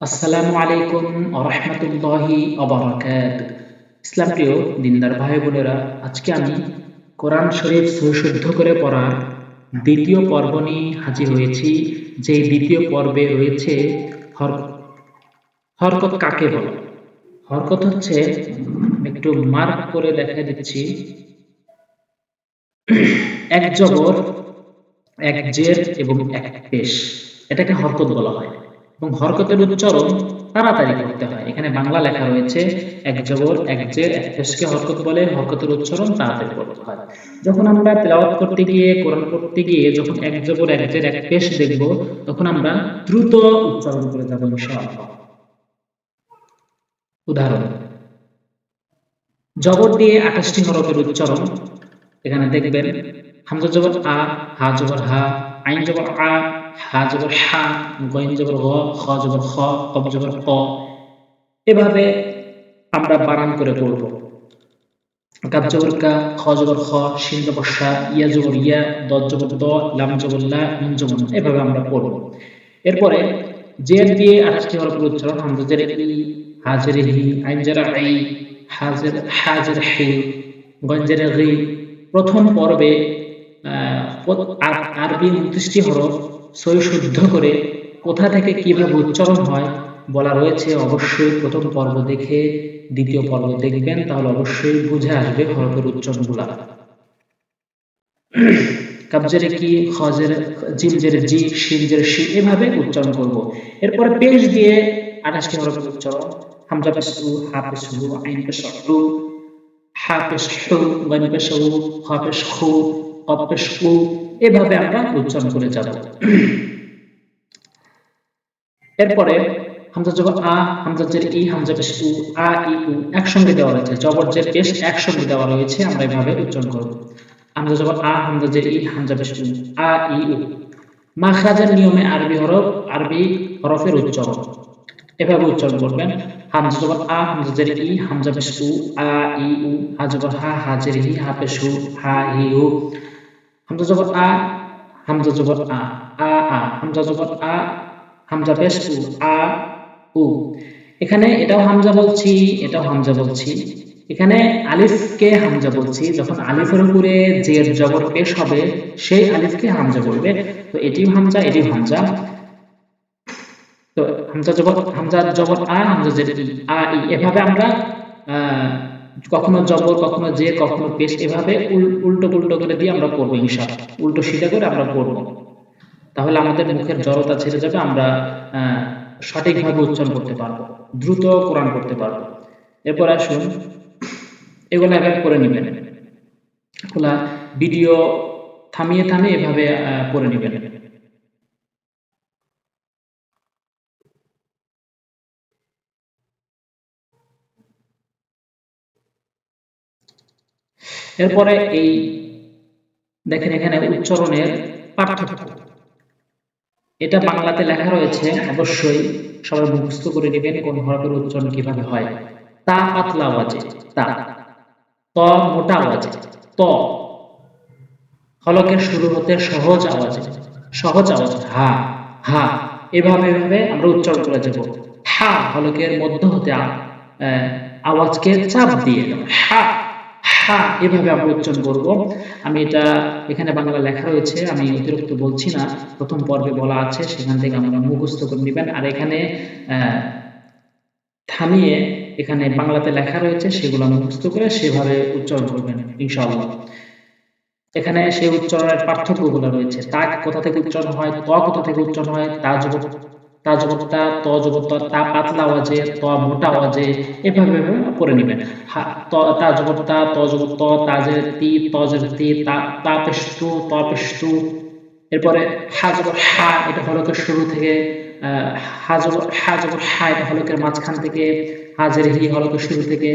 আসসালামু আলাইকুম রহমতুল্লাহি অবরাকাত ইসলাম প্রিয় দিনদার ভাই বোনেরা, আজকে আমি কোরআন শরীফ সুশুদ্ধ করে পড়ার দ্বিতীয় পর্ব নিয়ে হাজির হয়েছি। যে দ্বিতীয় পর্বে রয়েছে হরকত কাকে বলে? হরকত হচ্ছে, একটু মার্ক করে দেখা দিচ্ছি। এক জবর, এক জের এবং এক পেশ। এটাকে হরকত বলা হয়। এবং হরকতের উচ্চারণ তাড়াতাড়ি করতে হয়। এখানে বাংলা লেখা রয়েছে, এক জবর, এক জের, এক পেশকে হরকত বলে হরকতের উচ্চারণ তাড়াতাড়ি করতে হয়। যখন আমরা তেলাওয়াত করতে গিয়ে, কোরআন করতে গিয়ে যখন এক জবর, এক জের, এক পেশ দেখব, তখন আমরা দ্রুত উচ্চারণ করে যাব ইনশাআল্লাহ। উদাহরণ, জবর দিয়ে আঠাশটি হরফের উচ্চারণ। এখানে দেখবেন, হামজা জবর আ, হা জবর হা, আইন জবর আ হা জবর হা, গইন জবর গ, খ জবর খ কব জবর ক। এভাবে আমরা বানান করে পড়ব। কাব জবর কা, খ জবর খ, শিন জবর শা ইয়া জবর ইয়া দ জবর দ, লাম জবর লা নুন জবর এভাবে আমরা পড়ব। এরপরে জের দিয়ে আঠাশটি হরফের উচ্চারণ হামজা ই হাজের হি, আইন জের আই, হাজের হাজের হি গঞ্জের গি। প্রথম পর্বে আরবি উনত্রিশটি হরফ সই শুদ্ধ করে কোথা থেকে কীভাবে উচ্চারণ হয় বলা রয়েছে, অবশ্যই প্রথম পর্ব দেখে দ্বিতীয় পর্ব দেখবেন, তাহলে অবশ্যই বুঝে আসবে হরফের উচ্চারণগুলা। কাবজেরে কি, খজের, জিমজের জি শিনজের শি, এভাবে উচ্চারণ করব। এরপরে পেশ দিয়ে আঠাশটি হরফের উচ্চারণ। হামজা পেশ হা পেশ আইন পেশ হু পেশ গান পেশ হা পেশ কপ পেশ এভাবে আমরা উচ্চারণ করে যাব। এরপরে হামজা জবর আ, হামজা জের ই, হামজা পেশ উ, আ, ই, উ একসঙ্গে দেওয়া রয়েছে, জবর জের পেশ একসঙ্গে দেওয়া রয়েছে, আমরা এভাবে উচ্চারণ করব। হামজা জবর আ, হামজা জের ই, হামজা পেশ উ, আ, ই, উ, মাখরাজের নিয়মে আরবি হরফ, আরবি হরফের উচ্চারণ। এভাবে উচ্চারণ করবেন, হামজা জবর আ, হামজা জের ই, হামজা পেশ উ, আ, ই, উ, হা জবর হা হা হি হা পেশ হা হি উ হামজা জবর আ, হামজা জবর আ আ আ, হামজা জবর আ, হামজা পেশ উ, আ, উ। এখানে এটাও হামজা বলছি, এটাও হামজা বলছি। এখানে আলিফকে হামজা বলছি, যখন আলিফের উপরে যে জবর পেশ হবে, সেই আলিফকে হামজা বলবে। তো এটিও হামজা এটিও হামজা। তো হামজা জবর হামজা জবর আ, হামজা জের আ এভাবে আমরা কখনো জবর, কখনো যে, কখনো পেশ, এভাবে উল্টো উল্টো করে দিয়ে আমরা পড়ব ইনশাআল্লাহ। উল্টো সিধা করে আমরা পড়ব তাহলে আমাদের মুখের জড়তা ছেড়ে যাবে, আমরা সঠিকভাবে উচ্চারণ করতে পারব, দ্রুত কোরআন করতে পারব। এরপর আসুন, এগুলো এভাবে করে নেবেন। এগুলা ভিডিও থামিয়ে থামিয়ে এভাবে পড়ে নেবেন। এরপরে এই দেখেন এখানে উচ্চারণের পার্থক্য। এটা বাংলাতে লেখা রয়েছে, অবশ্যই সবাই মুখস্থ করে নেবেন কোন হরফের উচ্চারণ কীভাবে হয়। তা পাতলা আওয়াজে, তা। ত মোটা আওয়াজে, ত। হলকের শুরু হতে সহজ আওয়াজে, সহজ আওয়াজ, হা হা। এভাবে এভাবে আমরা উচ্চারণ করে যাব হা হলকের মধ্য হতে আওয়াজকে চাপ দিয়ে হা। হা এভাবে আমরা উচ্চারণ করব। আমি এটা এখানে বাংলা লেখা রয়েছে, আমি অতিরিক্ত বলছি না। প্রথম পর্বে বলা আছে, সেখান থেকে আমরা মুখস্থ করে নেবেন। আর এখানে থামিয়ে এখানে বাংলাতে লেখা রয়েছে, সেগুলো মুখস্থ করে সেভাবে উচ্চারণ করবেন, ইনশাআল্লাহ। এখানে সেই উচ্চারণের পার্থক্যগুলো রয়েছে। তা কোথা থেকে উচ্চারণ হয় ত কোথা থেকে উচ্চারণ হয় তা তা জগৎটা ত জগৎ তা পাতলা আওয়াজে, ত মোটা আওয়াজে এভাবে পড়ে নেবেন। তা জগৎটা ত জগৎ ত তাজের তি তজের তি, তা পেষ্টু, ত পেষ্টু। এরপরে হা জগৎ হা, এটা হলকের শুরু থেকে হা জগৎ, হা এটা হলকের মাঝখান থেকে হাজের হি হলকের শুরু থেকে,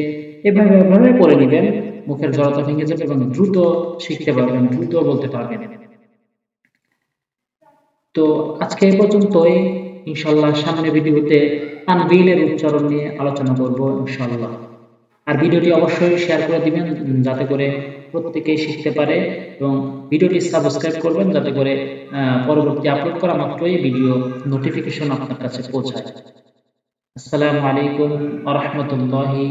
এভাবে এভাবে পড়ে নেবেন। মুখের জড়তা ভেঙে যাবে এবং দ্রুত শিখতে পারবেন, দ্রুত বলতে পারবেন। তো আজকে এ পর্যন্তই। ইনশাল্লাহ সামনে ভিডিওতে আনবিলের উচ্চারণ নিয়ে আলোচনা করব ইনশাল্লাহ। আর ভিডিওটি অবশ্যই শেয়ার করে দিবেন, যাতে করে প্রত্যেকেই শিখতে পারে এবং ভিডিওটি সাবস্ক্রাইব করবেন, যাতে করে পরবর্তী আপলোড করা মাত্রই ভিডিও নোটিফিকেশন আপনার কাছে পৌঁছায়। আসসালামু আলাইকুম আ রহমতুল্লাহি